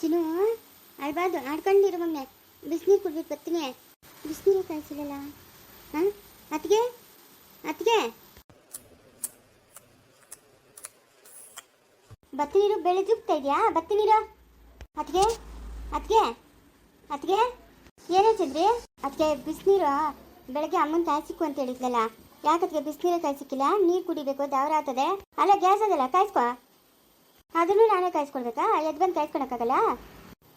ಚಿನ್ನು, ಅಳ್ಬಾರ್ದು, ಆಡ್ಕೊಂಡಿರು ಮೊನ್ನೆ ಬಿಸಿನೀರು ಕುಡ್ಬಿಟ್ಟು ಬರ್ತೀನಿ. ಬಿಸಿನೀರು ಕಾಯಿಸಿಲ್ಲಲ್ಲ? ಹಾಂ? ಅತ್ತಿಗೆ? ಅತ್ತಿಗೆ? ಬತ್ತಿ ನೀರು ಬೆಳೆದುಗ್ತಾ ಇದೆಯಾ? ಬತ್ತಿ ನೀರು ಅತ್ತಿಗೆ? ಅತ್ತಿಗೆ? ಅತ್ತಿಗೆ? ಏನೇ ಚಂದ್ರಿ? ಅದಕ್ಕೆ ಬಿಸಿನೀರು ಬೆಳಗ್ಗೆ ಅಮ್ಮನ ಕಾಯಿಸಿಕ್ಕು ಅಂತ ಹೇಳಿದ್ಲಲ್ಲ. ಯಾಕತ್ಗೆ ಬಿಸಿನೀರು ಕಾಯಿಸಿಕ್ಕಿಲ್ಲ? ನೀರು ಕುಡಿಬೇಕು, ದಾವರ ಆಗ್ತದೆ. ಅಲ್ಲ, ಗ್ಯಾಸ್ ಅದಲ್ಲ, ಕಾಯಿಸ್ಕೊ. ಅದನ್ನು ನಾನೇ ಕಾಯಿಸ್ಕೊಳ್ಬೇಕಾ? ಎದ್ ಬಂದು ಕಾಯಿಸ್ಕೊಳಕ್ಕಾಗಲ್ಲ?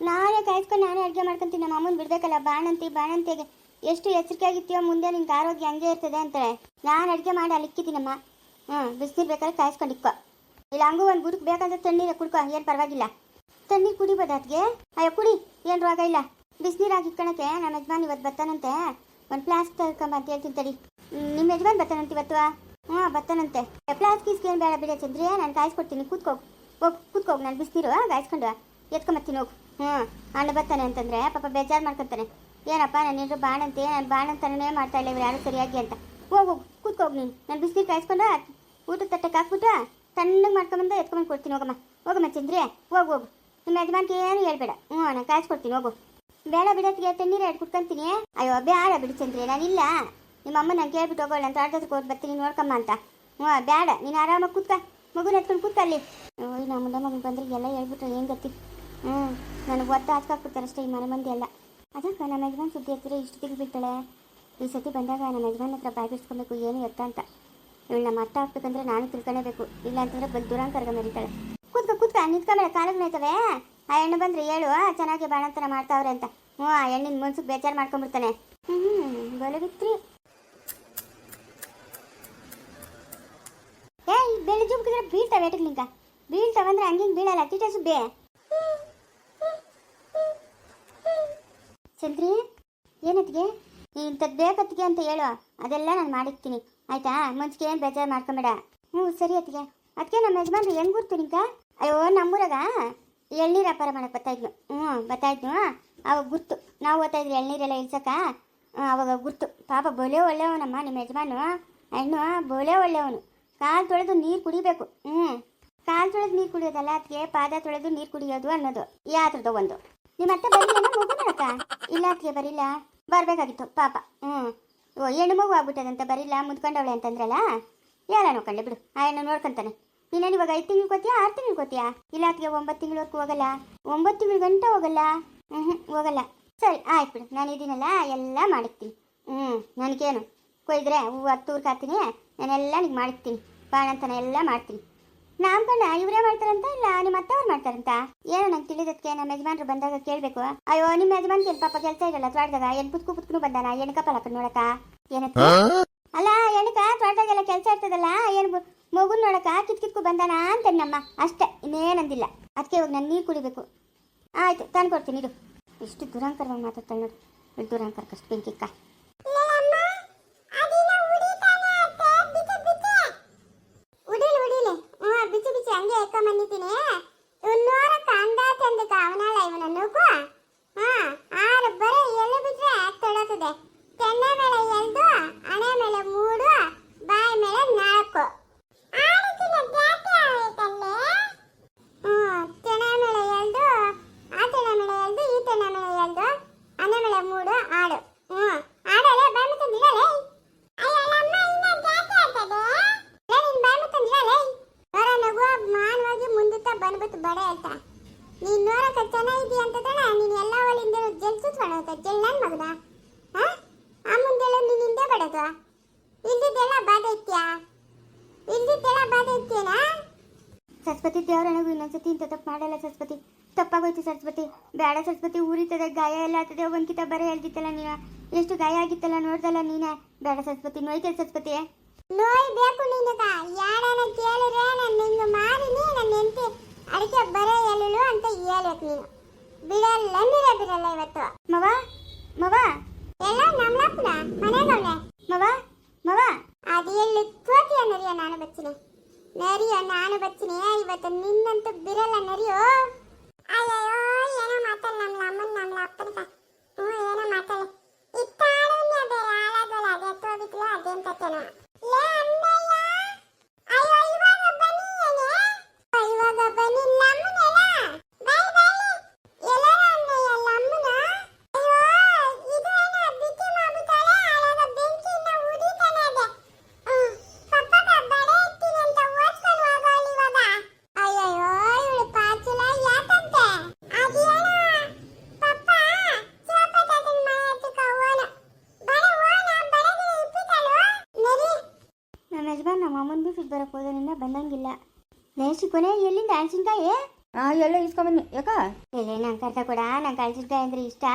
ನಾನೇ ಕಾಯಿಸ್ಕೊಂಡು ನಾನೇ ಅಡುಗೆ ಮಾಡ್ಕೊಂತೀನಿ. ನಮ್ಮ ಅಮ್ಮನ ಬಿಡ್ಬೇಕಲ್ಲ, ಬಾಣಂತಿ, ಬಾಣಂತಿಗೆ. ಎಷ್ಟು ಎಚ್ಚರಿಕೆ ಆಗಿತ್ತೀವೋ ಮುಂದೆ ನಿನ್ಗೆ ಆರೋಗ್ಯ ಹಂಗೆ ಇರ್ತದೆ ಅಂತಾಳೆ. ನಾನು ಅಡುಗೆ ಮಾಡಿ ಅಲ್ಲಿ ಹ್ಞೂ ಬಿಸಿನೀರು ಬೇಕಾದ್ರೆ ಕಾಯಿಸ್ಕೊಂಡು ಇಕ್ಕೋ ಇಲ್ಲ, ಹಂಗೂ ಒಂದು ಗುರುಕ್ ಬೇಕಂದ್ರೆ ತಣ್ಣೀರು ಕುಡ್ಕೊ. ಏನು ಪರವಾಗಿಲ್ಲ. ತಣ್ಣೀರು ಕುಡಿಬೋದು ಅದಕ್ಕೆ ಅಯ್ಯೋ, ಕುಡಿ. ಏನು ರೋಗ ಇಲ್ಲ. ಬಿಸಿನೀರು ಹಾಕಿ ನಮ್ಮ ಯಜಮಾನ್ ಇವತ್ತು ಬರ್ತಾನಂತೆ. ಒಂದು ಫ್ಲಾಸ್ಕ್ ತರ್ಕೊಂಬ ಅಂತ ಹೇಳ್ತೀನಿ ತಡಿ. ನಿಮ್ಮ ಯಜಮಾನ್ ಬರ್ತಾನಂತೆ ಇವತ್ತು ಹಾಂ ಬರ್ತಾನಂತೆ. ಫ್ಲಾಸ್ಕ್ ಬೇಡ ಬಿಡ ಚಂದ್ರಿ, ನಾನು ಕಾಯಿಸ್ಕೊಡ್ತೀನಿ. ಕೂತ್ಕೋ. ಹೋಗಿ ಕುತ್ಕೋಗಿ ನಾನು ಬಿಸಿನೀರು ಕಾಯಿಸ್ಕೊಂಡು ಎತ್ಕೊಂಬರ್ತೀನಿ ಹೋಗು. ಹ್ಞೂ ಅಣ್ಣ ಬರ್ತಾನೆ ಅಂತಂದ್ರೆ ಪಾಪ ಬೇಜಾರು ಮಾಡ್ಕೊತಾನೆ. ಏನಪ್ಪ, ನಾನು ಏನಾದ್ರು ಬಾಣಂತೆ ನಾನು ಬಾಣಂತನೇ ಮಾಡ್ತಾ ಇಲ್ಲ, ಇವ್ರು ಯಾರು ಸರಿಯಾಗಿ ಅಂತ. ಹೋಗು ಕೂತ್ಕೋಗಿ ನೀನು. ನಾನು ಬಿಸಿನೀರು ಕಾಯಿಸ್ಕೊಂಡು ಊಟದ ತಟ್ಟಕ್ಕೆ ಹಾಕ್ಬಿಟ್ಟು ತಣ್ಣಗೆ ಮಾಡ್ಕೊಂಬಂದು ಎತ್ಕೊಂಬಂದು ಕೊಡ್ತೀನಿ, ಹೋಗಮ್ಮ. ಹೋಗಮ್ಮ ಚಂದ್ರಿ. ಹೋಗು ಹೋಗು. ನಿಮ್ಮ ಯಜಮಾನ್ಗೆ ಏನು ಹೇಳ್ಬೇಡ. ಹ್ಞೂ ನಾನು ಕಾಯಿಸ್ಕೊಡ್ತೀನಿ, ಹೋಗು. ಬೇಡ ಬಿಡೋತ್ತಿಗೆ ತಣ್ಣೀರು ಎರಡು ಕುಡ್ಕೊಂತೀನಿ ಅಯ್ಯೋ ಬೇಡ ಬಿಡು ಚಂದ್ರಿ ನಾನಿಲ್ಲ ನಿಮ್ಮ ಅಮ್ಮ ನಾನು ಕೇಳ್ಬಿಟ್ಟು ಹೋಗೋಣ ಅಂತ ಆಟೋದಕ್ಕೆ ಹೋಗಿ ಬರ್ತೀನಿ, ನೋಡ್ಕಮ್ಮ ಅಂತ. ಹ್ಞೂ ಬೇಡ ನೀನು ಆರಾಮಾಗಿ ಕೂತ್ಕ. ಮಗುನ ಎತ್ಕೊಂಡು ಕೂತ್ಕ ಅಲ್ಲಿ. ನಮ್ಮ ಮುಂದೆ ಎಲ್ಲ ಹೇಳ್ಬಿಟ್ರೆ, ಏನು ಗತಿ ಹ್ಮ್, ನನಗೆ ಒತ್ತ ಹಾಕ್ಬಿಡ್ತಾರೆ ಅಷ್ಟೇ ಈ ಮನೆ ಮಂದಿ ಎಲ್ಲ. ಅದಕ್ಕೆ ನಮ್ಮ ಯಜಮಾನ್ ಸುದ್ದಿ ಎತ್ತಿದ್ರೆ ಇಷ್ಟು ತಿರುಗಿಬಿಡ್ತಾಳೆ ಈ ಸತಿ ಬಂದಾಗ ನಮ್ಮ ಯಜಮಾನ್ ಹತ್ರ ಬಾಯಿ ಬಿಡಿಸ್ಕೊಬೇಕು ಏನು ಎತ್ತ ಅಂತ. ಇವಳು ನಮ್ಮ ಅರ್ಥ ಹಾಕ್ಬೇಕಂದ್ರೆ ನಾನು ತಿಳ್ಕೊಳೇಬೇಕು. ಇಲ್ಲ ಅಂತಂದ್ರೆ ಬಂದು ದುರಾಂಕರ್ಗ ಮರಿತಾಳೆ ಕೂತ್ಕ ಕೂತ್ಕ ನಿಂತ್ಕೊಂಬೇಡ ಕಾಲಿಗೆ ನೋಯ್ತವೆ ಆ ಹೆಣ್ಣು ಬಂದ್ರೆ ಹೇಳು ಚೆನ್ನಾಗಿ ಬಾಣಂತನ ಮಾಡ್ತಾವ್ರೆ ಅಂತ. ಹ್ಞೂ ಆ ಹೆಣ್ಣಿನ ಮನ್ಸಿಗೆ ಬೇಜಾರು ಮಾಡ್ಕೊಂಡ್ಬಿಡ್ತಾನೆ ಹ್ಞೂ ಹ್ಮ್ ಏ ಈ ಬೆಳೆ ಜುಮ್ಕಿದ್ರೆ ಬೀಳ್ತಾವೆ ಏಟಕ್ಕೆ ನಿಂಕ ಬೀಳ್ತಾವಂದ್ರೆ ಹಂಗೆ ಬೀಳಲ್ಲ. ಟಿಟ ಬೇ. ಚಂದ್ರಿ, ಏನತ್ತಿಗೆ? ಇಂಥದ್ದು ಬೇಕತ್ತಿಗೆ ಅಂತ ಹೇಳು. ಅದೆಲ್ಲ ನಾನು ಮಾಡಿರ್ತೀನಿ. ಆಯ್ತಾ? ಮುಂಚೆಗೆ ಏನು ಬೇಜಾರು ಮಾಡ್ಕೊಂಬೇಡ. ಹ್ಞೂ, ಸರಿ ಅತ್ತಿಗೆ. ಅದಕ್ಕೆ ನಮ್ಮ ಯಜಮಾನ್ರು ಹೆಂಗೆ ಗುರ್ತು ನಿಂಕ ಅಯ್ಯೋ, ನಮ್ಮೂರಾಗ ಎಳ್ನೀರು ವ್ಯಾಪಾರ ಮಾಡಕ್ಕೆ ಬರ್ತಾಯಿದ್ನು ಹ್ಞೂ ಬರ್ತಾಯಿದ್ನು ಅವಾಗ ಗುರ್ತು. ನಾವು ಓದ್ತಾಯಿದ್ವಿ ಎಳ್ನೀರೆಲ್ಲ ಇಳ್ಸಕ್ಕ ಅವಾಗ ಗುರ್ತು. ಪಾಪ ಬೋಲೆ ಒಳ್ಳೆಯವನಮ್ಮ ನಿಮ್ಮ ಯಜಮಾನು. ಹೆಣ್ಣು ಬೋಲೆ ಒಳ್ಳೆಯವನು ಕಾಲು ತೊಳೆದು ನೀರು ಕುಡಿಬೇಕು. ಹ್ಞೂ. ಕಾಲು ತೊಳೆದು ನೀರು ಕುಡಿಯೋದಲ್ಲ? ಅದಕ್ಕೆ ಪಾದ ತೊಳೆದು ನೀರು ಕುಡಿಯೋದು ಅನ್ನೋದು. ಯಾತ್ರದ್ದು ಒಂದು. ನಿಮ್ಮ ಅತ್ತೆ ಬರಲಿಲ್ಲ ಮಗು ಇಲ್ಲ ಅದಕ್ಕೆ ಬರಿಲ್ಲ? ಬರಬೇಕಾಗಿತ್ತು, ಪಾಪ. ಹ್ಞೂ ಓ, ಹೆಣ್ಣು ಮಗು ಆಗ್ಬಿಟ್ಟದಂತ ಬರಿಲ್ಲ, ಮುದ್ಕೊಂಡವಳೆ ಅಂತಂದ್ರಲ್ಲ? ಯಾರ ನೋಡ್ಕೊಂಡೆ ಬಿಡು. ಆ ಹೆಣ್ಣು ನೋಡ್ಕೊಂತಾನೆ. ನೀನೇನು ಇವಾಗ ಐದು ತಿಂಗಳು ಕೊತ್ತೀಯಾ ಆರು ತಿಂಗಳು ಕೊತ್ತೀಯಾ ಇಲ್ಲ ಅದಕ್ಕೆ ಒಂಬತ್ತು ತಿಂಗಳವರೆಗೂ ಹೋಗಲ್ಲ? ಒಂಬತ್ತು ತಿಂಗಳು ಗಂಟೆ ಹೋಗಲ್ಲ? ಹ್ಞೂ ಹೋಗಲ್ಲ. ಸರಿ, ಆಯ್ತು ಬಿಡು. ನಾನು ಇದ್ದೀನಲ್ಲ ಎಲ್ಲ ಮಾಡಿರ್ತೀನಿ. ಹ್ಞೂ ನನಗೇನು? ಕೊಯ್ದ್ರೆ ಹೂವು ತೂರ್ಕ್ ಹಾಕ್ತೀನಿ. ನಾನೆಲ್ಲ ನಿಂಗೆ ಮಾಡಿರ್ತೀನಿ. ಬಾಣಂತನ ಎಲ್ಲ ಮಾಡ್ತೀನಿ. ನಾಮಕರಣ ಇವರೇ ಮಾಡ್ತಾರಂತ ಇಲ್ಲ ನಿಮ್ಮ ಅತ್ತವ್ರು ಮಾಡ್ತಾರಂತ? ಏನೋ ನಂಗೆ ತಿಳಿದಕ್ಕೆ ನಮ್ಮ ಯಜಮಾನ್ರು ಬಂದಾಗ ಕೇಳಬೇಕು? ಅಯ್ಯೋ ನಿಮ್ಮ ಯಜಮಾನ್ಗೆ ಪಾಪ ಕೆಲಸ ಇರಲ್ಲ ತ್ವಾಡ್ದಾಗ ಎನ್ ಪುತ್ಕು ಪುತ್ಕು ಬಂದಾನ? ಎಣ್ಕ ಪಲಕ ನೋಡಕ? ಏನತ್ತ ಅಲ್ಲ ಎಣ್ಕ ತ್ವಾಡ್ದಾಗೆಲ್ಲ ಕೆಲಸ ಇರ್ತದಲ್ಲ ಏನು ಮಗು ಮಗುನ್ ನೋಡಕ ಕಿತ್ ಕಿತ್ಕು ಬಂದಾನ ಅಂತ ನಮ್ಮ ಅಷ್ಟೇ ಇನ್ನೇನಂದಿಲ್ಲ. ಅದಕ್ಕೆ ಇವಾಗ ನಾನು ನೀರು ಕುಡಿಬೇಕು. ಆಯ್ತು ತಂದು ಕೊಡ್ತೀನಿ ಇದು ಎಷ್ಟು ದುರಂಕರವಾಗಿ ಮಾತಾಡ್ತಾಳೆ ನೋಡು. ದುರಂಕರ ಕಷ್ಟ ಬೆಂಕಿಕ್ಕ. ಎಕ್ಕೊಂಬಂದಿದ್ದೀನಿ ಇವ್ನು ನೋಡಕ್ಕ ಅಂದ ಚಂದಕ್ಕ ಅವನಲ್ಲ ಇವನ ನುಗ್ಗು ಹಾ ಆರು ಬರೀ ಎಲ್ಲಿ ಬಿಟ್ರೆ ತೊಳತದೆ. ಮೇಲೆ ಎಲ್ದು ಹಣೆ ಮೇಲೆ ಮೂರು ಬಾಯಿ ಮೇಲೆ ಹ್ಞೂ ತೆನೆ ಮೇಲೆ ಎಲ್ದು ಆ ತೆನೆ ಮೇಲೆ ಎಲ್ದು ಈ ತೆನೆ ಮೇಲೆ ಎಲ್ದು ಹಣೆ ಮೇಲೆ ಮೂಡು ಆಡು ಹ್ಞೂ ಆಡಲೆ ಬಾಯಿ ಮತ್ತೆ ಬಿಡಲೇ ಮಾನವಾಗಿ ಮುಂದುತ್ತಾ ಬಂದ್ಬಿಟ್ಟು ಬಡೆ ಅಂತ ನೀನ್ ನೋಡಕ ಚೆನ್ನಾಗಿದ್ದೀಯ ಅಂತ ತಾನೆ ನೀನ್ ಎಲ್ಲ ಒಲಿಂದ ಜಲ್ ನನ್ ಮಗನ? ಹಾ? ಆ ಮುಂದೆಲ್ಲ ನೀನ್ ಹಿಂದೆ ಬಡದು. ಇಲ್ದಿದ್ದೆಲ್ಲ ಬಾಧೆ ಇತ್ಯಾ ಇಲ್ದಿದ್ದೆಲ್ಲ ಬಾಧೆ ಇತ್ಯೇನಾ ಸರಸ್ವತಿ ದೇವ್ರ ನನಗೂ ಇನ್ನೊಂದ್ಸತಿ ಇಂಥ ತಪ್ಪು ಮಾಡಲ್ಲ ಸರಸ್ವತಿ. ತಪ್ಪಾಗೋಯ್ತು ಸರಸ್ವತಿ. ಬೇಡ ಸರಸ್ವತಿ ಉರಿತದೆ ಗಾಯ ಎಲ್ಲ ಆಗ್ತದೆ. ಒಂದ್ಕಿತ ಬರ ಹೇಳ್ತಿತ್ತಲ್ಲ ನೀನು. ಎಷ್ಟು ಗಾಯ ಆಗಿತ್ತಲ್ಲ ನೋಡ್ದಲ್ಲ ನೀನೆ. ಬೇಡ ಸರಸ್ವತಿ ನೋಯ್ತದೆ ಸರಸ್ವತಿ. ನೋಯ್ ಬೇಕು ನಿನಗ. ಯಾರನ ಕೇಳಿದ್ರೆ ನಾನು ನಿಂಗೆ ಮಾರಿನಿ ನನ್ನ ಹೆಂಡತಿ. ಅಡಿಕೆ ಬರ ಎಲ್ಲಿಳು ಅಂತ ಹೇಳಕ್ ನೀನು. ಬಿಡಲ್ಲ ನೀರೇ ಬಿಡಲ್ಲ ಇವತ್ತು. ಮವ ಮವ. ಎಲ್ಲ ನಮ್ಲಪ್ಪನ ಮನೆಗವ್ನೆ ಮವ ಮವ. ಅದು ಎಲ್ಲಿ ತೋತಿಯ ನರಿಯ ನಾನು ಬಚ್ಚಿನಿ. ನರಿಯ ನಾನು ಬಚ್ಚಿನಿ ಇವತ್ತು ನಿನ್ನಂತೂ ಬಿರಲ್ಲ ನರಿಯೋ. ಅಯ್ಯೋ ಏನೋ ಮಾತಲ್ಲ ನಮ್ಮ ಅಮ್ಮನ ನಮ್ಮ ಅಪ್ಪನ ಹ್ಞೂ ಏನೋ ಮಾತಲ್ಲ ಇತ್ತಾಳುನ್ಯ ಬೇರೆ ಹಾಳಾದಲ್ಲ ಅದೇ ತೋಬಿಟ್ಲು ಅದೇನ್ ಕತೆನೋ ಲೇ ಅಮ್ಮಯ್ಯ ಅಯ್ಯೋ ಇವಾಗ ಬನ್ನಿ ಏನೇ ಇವಾಗ ಬನ್ನಿ ನಮ್ಮನೆಲ್ಲ ಬೈ ಬೈ ಶಿಕೊನೆ ಎಲ್ಲಿಂದ ಹಣಸಿನ್ಕಾಯಿ ಆ ಎಲ್ಲ ಇಸ್ಕೊಂಬನ್ನಿ ಯಾಕ? ಏ ನಂಗೆ ಕರ್ತ ಕೊಡ. ನಂಗೆ ಹಣಸಿನ್ಕಾಯಿ ಅಂದ್ರೆ ಇಷ್ಟ.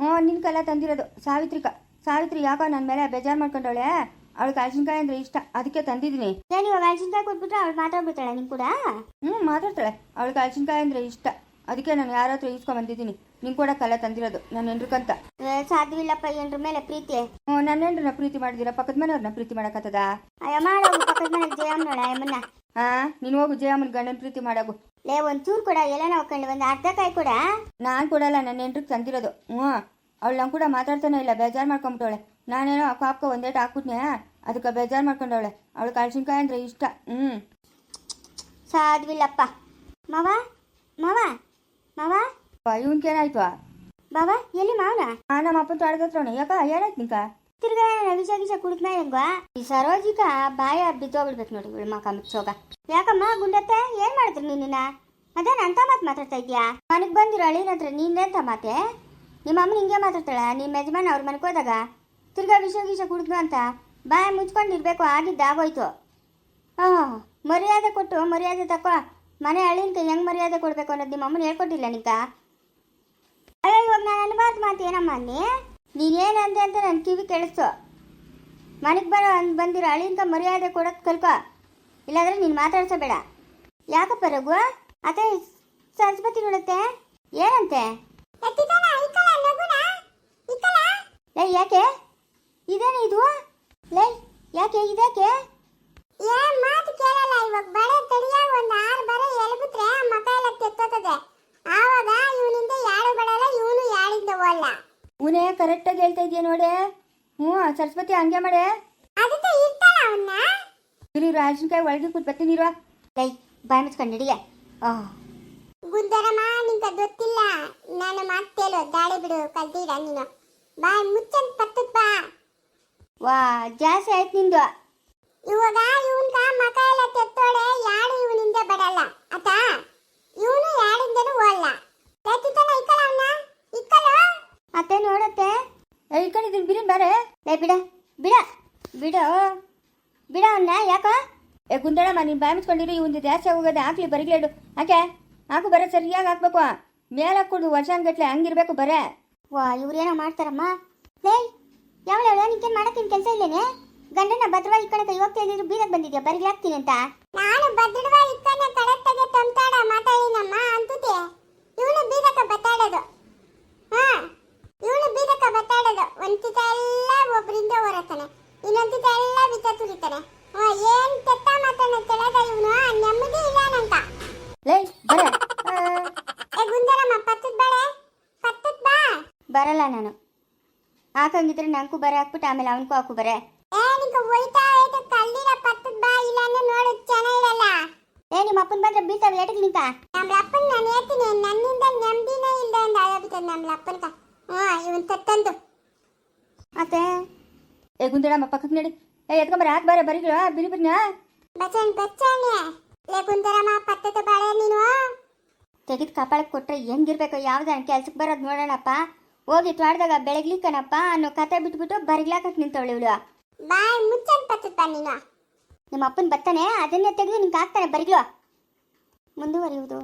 ಹ್ಞೂ ನಿನ್ ಕಲ್ಲ ತಂದಿರೋದು ಸಾವಿತ್ರಿಕ. ಸಾವಿತ್ರಿ ಯಾಕೋ ನನ್ನ ಮೇಲೆ ಬೇಜಾರು ಮಾಡ್ಕೊಂಡವಳೆ? ಅವಳು ಹಲಸಿನ್ಕಾಯಿ ಅಂದ್ರೆ ಇಷ್ಟ. ಅದಕ್ಕೆ ತಂದಿದ್ದೀನಿ. ಸರಿ ಇವಾಗ ಹಣಸಿನ್ಕಾಯಿ ಕೊಟ್ಬಿಟ್ರೆ ಅವಳು ಮಾತಾಡ್ಬಿಡ್ತಾಳೆ ನಿನ್ ಕೂಡ? ಹ್ಞೂ ಮಾತಾಡ್ತಾಳೆ. ಅವಳು ಹಲಸಿನ್ಕಾಯಿ ಅಂದ್ರೆ ಇಷ್ಟ. ಅದಕ್ಕೆ ನಾನು ಯಾರ ಹತ್ರ ಇಸ್ಕೊಂಬಂದಿದ್ದೀನಿ ನಿನ್ ಕೂಡ ಕಲ್ಲ ತಂದಿರೋದು ನನ್ನ ಹೆಂಡ್ರಕ್ಕಂತ. ಏ, ಸಾಧ್ಯವಿಲ್ಲಪ್ಪ ಏನ್ರ ಮೇಲೆ ಪ್ರೀತಿ. ಹ್ಞೂ ನನ್ನ ಹೆಂಡ್ರನ್ನ ಪ್ರೀತಿ ಮಾಡಿದಿರ ಪಕ್ಕದ ಮನೆಯವ್ರನ್ನ ಪ್ರೀತಿ ಮಾಡಕತ್ತದ? ಅಯ್ಯ ಮಾಡೋದು ಪಕ್ಕದ ಮನೆ ಜಯಮ್ಮನೋಳ ಅಮ್ಮನ್ನ ಹಾ ನೀನು ಹೋಗು ಜಯಮ್ಮನ ಗಂಡನ ಪ್ರೀತಿ ಮಾಡಾಗು. ಲೇ ಒಂಚೂರು ಕೂಡ ಎಲ್ಲ ನೋಡ್ಕೊಂಡು ಒಂದ್ ಅರ್ಧ ಕಾಯಿ ಕೊಡ. ನಾನು ಕೊಡಲ್ಲ ನನ್ನ ಹೆಂಡ್ರಿಗೆ ತಂದಿರೋದು. ಹ್ಞೂ ಅವಳು ನಂಗೆ ಕೂಡ ಮಾತಾಡ್ತಾನೆ ಇಲ್ಲ ಬೇಜಾರು ಮಾಡ್ಕೊಂಬಿಟ್ಟವಳೆ. ನಾನೇನೋ ಕಾಪ್ಕ ಒಂದೇಟ್ ಹಾಕ್ಬಿಟ್ನೆ ಅದಕ್ಕೆ ಬೇಜಾರು ಮಾಡ್ಕೊಂಡವಳೆ. ಅವಳು ಹಲಸಿನ್ಕಾಯಿ ಅಂದ್ರೆ ಇಷ್ಟ ಹ್ಞೂ ಸಾಧ್ಯವಿಲ್ಲಪ್ಪ ಮಾವ ಮಾವ ಮಾವ. ಇವನ್ಕೇನಾಯ್ತು ಬಾಬಾ ಎಲ್ಲಿ ಮಾವನ? ಆ ನಮ್ಮ ಅಪ್ಪನ ಯಾಕ ಏನಾಯ್ತು ನಿಂಕ? ತಿರ್ಗಾ ವಿಷ ಗಿಷ ಕುಡಿದ್ಮ ಹೆಂಗ ಈ ಸರೋಜಿಕ ಬಾಯ ಬಿದ್ದೋಗ್ಬಿಡ್ಬೇಕು ನೋಡಿ ಇವಳು ಮಕ ಮುಚ್ಚೋಗ ಯಾಕಮ್ಮ ಗುಂಡತ್ತೆ? ಏನ್ ಮಾಡಿದ್ರು ನಿನ್ನ ಅದೇ ಅಂತ ಮಾತು ಮಾತಾಡ್ತಾ ಇದ್ಯಾ? ಮನೆಗೆ ಬಂದಿರೋ ಅಳಿನ ಹತ್ರ ನೀನೆಂತ ಮಾತೆ? ನಿಮ್ಮ ಅಮ್ಮನ ಹಿಂಗೆ ಮಾತಾಡ್ತಾಳ? ನಿಮ್ಮ ಯಜಮಾನ ಅವ್ರ ಮನೆಗೆ ಹೋದಾಗ? ತಿರ್ಗಾ ವಿಷ ಗಿಷ ಕುಡಿದ್ನು ಅಂತ ಬಾಯ ಮುಚ್ಕೊಂಡಿರ್ಬೇಕು ಆಗಿದ್ದಾಗೋಯ್ತು ಹಾಂ ಮರ್ಯಾದೆ ಕೊಟ್ಟು ಮರ್ಯಾದೆ ತಕೋ ಮನೆ ಅಳಿನ್ಕ ಹೆಂಗ್ ಮರ್ಯಾದೆ ಕೊಡ್ಬೇಕು ಅನ್ನೋದು ನಿಮ್ಮ ಅಮ್ಮನ ಹೇಳ್ಕೊಟ್ಟಿಲ್ಲ ನಿಂಕ? ಅಯ್ಯೋ ಇವಾಗ ನಾನು ಅನ್ಬಾರ್ದು ಮಾತು ಏನಮ್ಮ ನೀ ನೀನೇನಂದೆ ಅಂತ ನನ್ನ ಕಿವಿ ಕೇಳಿಸ್ತು ಮನೆಗೆ ಬರೋ ಅಂದ್ ಬಂದಿರೋ ಅಳಿಯಿಂದ ಮರ್ಯಾದೆ ಕೊಡೋದು ಕಲ್ಕೊ. ಇಲ್ಲಾಂದ್ರೆ ನೀನು ಮಾತಾಡ್ಸಬೇಡ ಯಾಕಪ್ಪ ರಘು? ಅದೇ ಸರಸ್ವತಿ ನೋಡುತ್ತೆ? ಏನಂತೆ? ಲೈ ಯಾಕೆ? ಇದೇನು ಇದು? ಲೈ ಯಾಕೆ ಇದ್ಯಾಕೆ? ಏ ಮಾತು ಕೇಳಲ್ಲ. ಇವಾಗ ಬಳೆ ತಡಿಯಾಗ ಒಂದು ಆರು ಬರೆ ಎಲ್ಬಿಟ್ರೆ ಮಕ ಎಲ್ಲ ತೆತ್ತೋತದೆ ಆವಾಗ ಇವನಿಂದ ಯಾಳು ಬಡಲ್ಲ ಇವನು ಯಾಳಿಂದ ಓಲ್ಲ ಉನೇ ಕರೆಕ್ಟಾಗಿ ಹೇಳ್ತಾ ಇದೀಯ ನೋಡೆ? ಹ್ಞೂ ಸರಸ್ವತಿ ಹಂಗೆ ಮಾಡೆ. ಅದಕ್ಕೆ ಇರ್ತಾನ ಅವನ್ನ ಇರಿ ಹಲಸಿನ್ಕಾಯಿ ಒಳಗೆ ಕೂತ್ ಬರ್ತೀನಿರುವ ಲೈ ಬಾಯ್ ಮುಚ್ಕೊಂಡು ಓಹ್ ಗುಂದರಮ್ಮ ನಿಂಗ ಗೊತ್ತಿಲ್ಲ. ನಾನು ಮಾಡ್ತೇಳು ದಾಳಿ ಬಿಡು ಕಲ್ತೀರ ನೀನು. ಬಾಯ್ ಮುಚ್ಚನ್ ಪತ್ತದ್ ಬಾ. ವಾ ಜಾಸ್ತಿ ಆಯ್ತು ನಿಂದು. ಇವಾಗ ಇವನ್ಗ ಮಕ ಎಲ್ಲ ತೆತ್ತೋಡೆ ಯಾರು ಇವನಿಂದ ಬರಲ್ಲ. ಆತ? ಇವನು ಯಾರಿಂದನೂ ಓಲ್ಲ ಪ್ರತಿ ತನ ಅವನ್ನ ಇಕ್ಕಲ ಅತ್ತೆ ನೋಡತ್ತೆ ಏ ಬಿರಿ ಬಿರಿನ್ ಬೇರೆ ಲೇ ಬಿಡ ಬಿಡ ಬಿಡು ಬಿಡ ಅವನ್ನ ಯಾಕ? ಏ ಗುಂದಳಮ್ಮ ನೀನು ಬಾಯಿ ಮುಚ್ಕೊಂಡಿರಿ ಇವಂದು ಜಾಸ್ತಿ ಆಗೋಗದೆ ಹಾಕ್ಲಿ ಬರಿಗ್ಲೇಡು ಯಾಕೆ? ಹಾಕು ಬರ ಸರಿಯಾಗಿ ಹಾಕ್ಬೇಕು. ಮೇಲೆ ಹಾಕ್ಕೊಡು ವರ್ಷಾನ್ಗಟ್ಲೆ ಹಂಗಿರ್ಬೇಕು ಬರೇ. ವಾ ಇವ್ರೇನೋ ಮಾಡ್ತಾರಮ್ಮ. ಲೇ ಯಾವಳ ನಿನ್ಗೇನು ಮಾಡಕ್ಕೇನು ಕೆಲಸ ಇಲ್ಲೇನೆ? ಗಂಡನ ಭದ್ರವಾಗಿ ಕಣಕ ಇವತ್ತು ಹೇಳಿದ್ರು ಬೀದಕ್ ಬಂದಿದ್ಯಾ? ಬರಗ್ಲೇ ಹಾಕ್ತೀನಿ ಅಂತ. ನಾನು ಭದ್ರವಾಗಿ ಇಕ್ಕಣ ಕರೆಕ್ಟಾಗಿ ತಂತಾಡ ಮಾತಾಡಿನಮ್ಮ ಅಂತುತ್ತೆ ಇವನು ಬೀದಕ ಬತ್ತಾಡೋದು. ಹಾ. ಬೀದಕ ಒಂದಿತ ಒಂದ್ ತಿತ ಎಲ್ಲ ಒಬ್ಬರಿಂದ ಹೊರತಾನೆ ಇನ್ನೊಂದ್ ಎಲ್ಲ ಬಿತ್ತ ತುರಿತಾನೆ ಏನ್ ತೆತ್ತ ಮಾತಾಡ ಇವನು ನೆಮ್ಮದಿ ಇಲ್ಲ ಗುಂದರಮ್ಮ ಪತ್ತದ್ ಬಾಳೆ? ಪತ್ತದ್ ಬಾ. ಬರಲ್ಲ ನಾನು. ಹಾಕಂಗಿದ್ರೆ ನಂಗೂ ಬರ ಹಾಕ್ಬಿಟ್ಟು ಆಮೇಲೆ ಅವನಿಗೂ ಹಾಕು ಬರೆ. ಏ ನಿಂಗೆ ಒಯ್ತಾ ಐತೆ ಕಲ್ಲಿನ ಪತ್ತದ್ ಬಾ ಇಲ್ಲ ನೋಡು ಚೆನ್ನಾಗಿರಲ್ಲ ಏ ನಿಮ್ಮ ಅಪ್ಪನ ಬಂದ್ರೆ ಬೀಳ್ತಾವೆ ಏಟಕ್ಕೆ ನಿಂತ? ನಮ್ಮ ಅಪ್ಪನ ನಾನು ಹೇಳ್ತೀನಿ ನನ್ನಿಂದ ನೆಮ್ಮದಿನೇ ಇಲ್ಲ ಆಗೋಗ್ಬಿಟ್ಟದೆ ನಮ್ಮ ಅಪ್ಪನ್ಕ ಹ್ಞೂ ಇವನ್ ತತ್ತಂದು ಅತ್ತೆ ಏ ಗುಂದಳಮ್ಮ ಪಕ್ಕಕ್ಕೆ ನಡಿ. ಏ ಎತ್ಕೊಂಬರ ಹಾಕ್ ಬರ ಬರಿಗಳು ಬಿರಿ ಬಿರಿನ. ಬಚ್ಚನ್ ಬಚ್ಚನೆ ಲೇ ಕುಂದರಮ್ಮ ಪತ್ತದ ಬಾಳೆ ನೀನು. ತೆಗೆದು ಕಪಾಳಕ್ಕೆ ಕೊಟ್ರೆ ಹೆಂಗಿರ್ಬೇಕು? ಯಾವ್ದು ಕೆಲ್ಸಕ್ಕೆ ಬರೋದು ನೋಡೋಣಪ್ಪ. ಹೋಗಿ ತ್ವಾಡ್ದಾಗ ಬೆಳಗ್ಲಿಕ್ಕನಪ್ಪ ಅನ್ನೋ ಕತೆ ಬಿಟ್ಬಿಟ್ಟು ಬರಿಗ್ಲಾಕಕ್ಕೆ ನಿಂತವಳು ಇವಳು. ಬಾಯ್ ಮುಚ್ಚನ್ ಪತ್ತದ ನೀನು. ನಿಮ್ಮ ಅಪ್ಪನ ಬರ್ತಾನೆ ಅದನ್ನೇ ತೆಗೆದು ನಿಂಗೆ ಹಾಕ್ತಾನೆ ಬರಿಗ್ಲು ಮುಂದುವರಿಯುವುದು.